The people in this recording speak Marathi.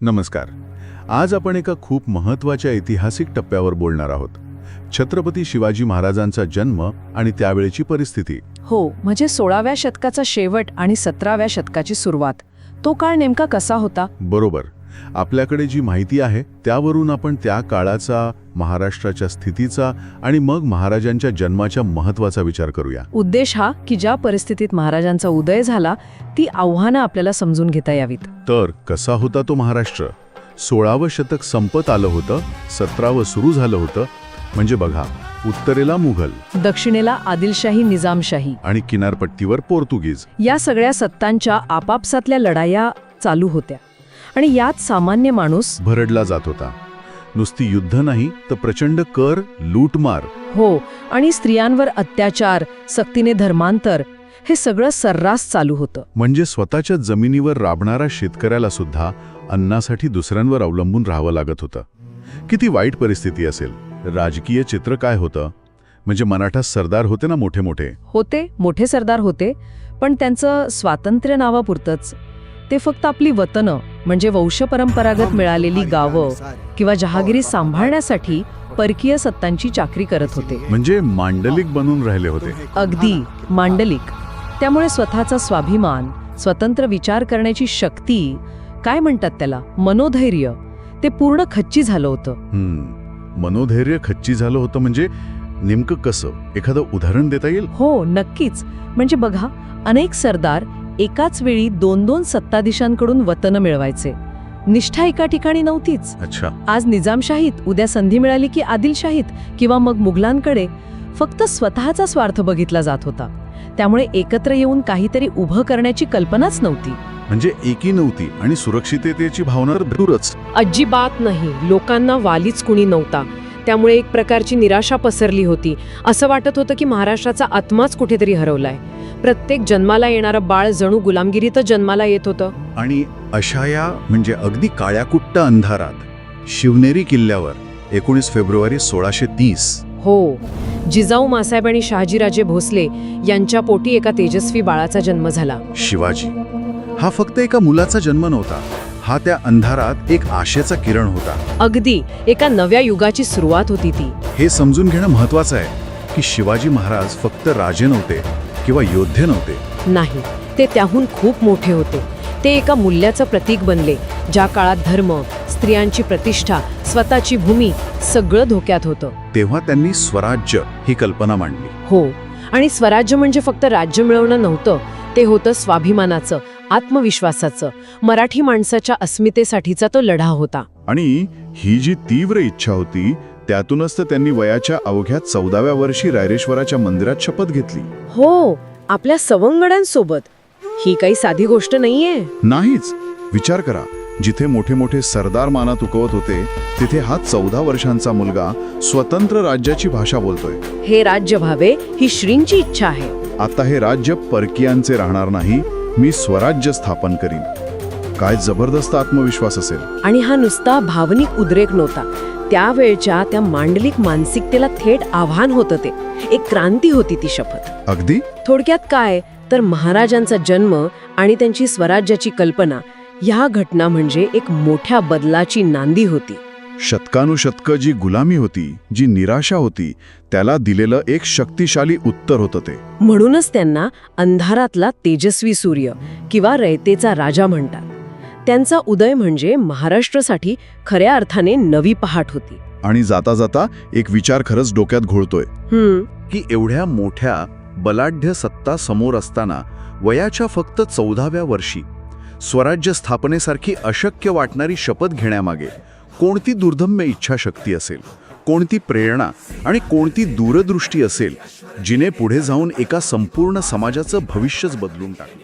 नमस्कार. आज आपण एका खूप महत्त्वाच्या ऐतिहासिक टप्प्यावर बोलणार आहोत. छत्रपती शिवाजी महाराजांचा जन्म आणि त्यावेळेची परिस्थिती. हो म्हणजे सोळाव्या शतकाचा शेवट आणि सतराव्या शतकाची सुरुवात. तो काळ नेमका कसा होता? बरोबर. आपल्याकडे जी माहिती आहे त्यावरून आपण त्या काळाचा महाराष्ट्राच्या स्थितीचा आणि मग महाराजांच्या जन्माच्या महत्त्वाचा विचार करूया. उद्देश हा की ज्या परिस्थितीत महाराजांचा उदय झाला ती आव्हानं आपल्याला समजून घेता यावीत. तर कसा होता तो महाराष्ट्र? सोळावं शतक संपत आलं होतं सतरावं सुरू झालं होतं. म्हणजे बघा उत्तरेला मुघल. दक्षिणेला आदिलशाही निजामशाही. आणि किनारपट्टीवर पोर्तुगीज. या सगळ्या सत्तांच्या आपापसातल्या लढाया चालू होत्या. आणि यात सामान्य माणूस भरडला जात होता. नुसती युद्ध नाही तर प्रचंड कर लूटमार. हो आणि स्त्रियांवर अत्याचार सक्तीने धर्मांतर हे सगळं सर्रास चालू होतं. म्हणजे स्वतःच्या जमिनीवर राबणारा शेतकऱ्याला सुद्धा अन्नासाठी दुसऱ्यांवर अवलंबून राहावं लागत होतं. किती वाईट परिस्थिती असेल. राजकीय चित्र काय होतं? म्हणजे मराठा सरदार होते ना मोठे मोठे? होते मोठे सरदार होते पण त्यांचं स्वातंत्र्य नावापुरतंच. ते फक्त आपली वतनं म्हणजे वंशपरंपरागत मिळालेली गावं किंवा जहागिरी सांभाळण्यासाठी परकीय सत्तांची चाकरी करत होते. म्हणजे मांडलिक बनून राहिले होते. अगदी मांडलिक. त्यामुळे स्वतःचा स्वाभिमान स्वतंत्र विचार करण्याची शक्ती काय म्हणतात त्याला मनोधैर्य ते पूर्ण खच्ची झालं होतं. हम्म. मनोधैर्य खच्ची झालं होतं म्हणजे नेमकं कसं? एखादं उदाहरण देता येईल? हो नक्कीच. म्हणजे बघा अनेक सरदार एकाच वेळी दोन दोन सत्ताधीशांकडून वतनं मिळवायचे. निष्ठा एका ठिकाणी नव्हतीच. अच्छा. आज निजामशाहीत उद्या संधी मिळाली की आदिलशाहीत किंवा मग मुघलांकडे फक्त स्वतःचा स्वार्थ बघितला जात होता. त्यामुळे एकत्र येऊन काहीतरी उभं करण्याची कल्पनाच नव्हती. म्हणजे एकी नव्हती आणि सुरक्षिततेची भावना तर दूरच अजिबात नाही. लोकांना वालीच कुणी नव्हता. त्यामुळे एक प्रकारची निराशा पसरली होती. असं वाटत होतं की महाराष्ट्राचा आत्माच कुठेतरी हरवलाय. प्रत्येक जन्माला येणारं बाळ जणू गुलामगिरीतच जन्माला येत होतं. आणि अशा या म्हणजे अगदी काळ्याकुट्ट अंधारात शिवनेरी किल्ल्यावर एकोणीस फेब्रुवारी सोळाशे तीस. हो जिजाऊ मासाहेब आणि शहाजीराजे भोसले यांच्या पोटी एका तेजस्वी बाळाचा जन्म झाला. शिवाजी हा फक्त एका मुलाचा जन्म नव्हता हा त्या अंधारात एक आशेचा किरण होता. अगदी एका नव्या युगाची सुरुवात होती ती. हे समजून घेणं महत्वाचं आहे की शिवाजी महाराज फक्त राजे नव्हते किंवा योद्धे नव्हते. नाही ते त्याहून खूप मोठे होते. ते एका मूल्याचं प्रतीक बनले ज्या काळात धर्म स्त्रियांची प्रतिष्ठा स्वतःची भूमी सगळं धोक्यात होतं. तेव्हा त्यांनी स्वराज्य ही कल्पना मांडली. हो आणि स्वराज्य म्हणजे फक्त राज्य मिळवणं नव्हतं ते होतं स्वाभिमानाचं आत्मविश्वासाचं मराठी माणसाच्या अस्मितेसाठीचा तो लढा होता. आणि ही जी तीव्र इच्छा होती त्यातूनच तर त्यांनी वयाच्या अवघ्या चौदाव्या वर्षी रायरेश्वराच्या मंदिरात शपथ घेतली. हो आपल्या सवंगड्यांसोबत. ही काही साधी गोष्ट नाहीये. नाहीच. विचार करा. जिथे मोठे मोठे सरदार मानात उकवत होते तिथे हा चौदा वर्षांचा मुलगा स्वतंत्र राज्याची भाषा बोलतोय. हे राज्य व्हावे ही श्रींची इच्छा आहे. आता हे राज्य परकीयांचे राहणार नाही मी स्वराज्य स्थापन करीन. काय जबरदस्त आत्मविश्वास असेल. आणि हा नुसता भावनिक उद्रेक नव्हता. त्यावेळच्या त्या मांडलिक मानसिकतेला थेट आव्हान होतं ते. एक क्रांती होती ती शपथ. अगदी? थोडक्यात काय? तर महाराजांचा जन्म आणि त्यांची स्वराज्याची कल्पना ह्या घटना म्हणजे एक मोठ्या बदलाची नांदी होती. शतकानुशतकं जी गुलामी होती जी निराशा होती त्याला दिलेलं एक शक्तिशाली उत्तर होतं ते. म्हणूनच त्यांना अंधारातला तेजस्वी सूर्य किंवा रयतेचा राजा म्हणतात. त्यांचा उदय म्हणजे महाराष्ट्रासाठी खऱ्या अर्थाने नवी पहाट होती. आणि जाता जाता एक विचार खरंच डोक्यात घोळतोय. की एवढ्या मोठ्या बलाढ्य सत्ता समोर असताना वयाच्या फक्त चौदाव्या वर्षी स्वराज्य स्थापनेसारखी अशक्य वाटणारी शपथ घेण्यामागे कोणती दुर्धम्य इच्छाशक्ती असेल कोणती प्रेरणा आणि कोणती दूरदृष्टी असेल जिने पुढे जाऊन एका संपूर्ण समाजाचं भविष्यच बदलून टाकलं?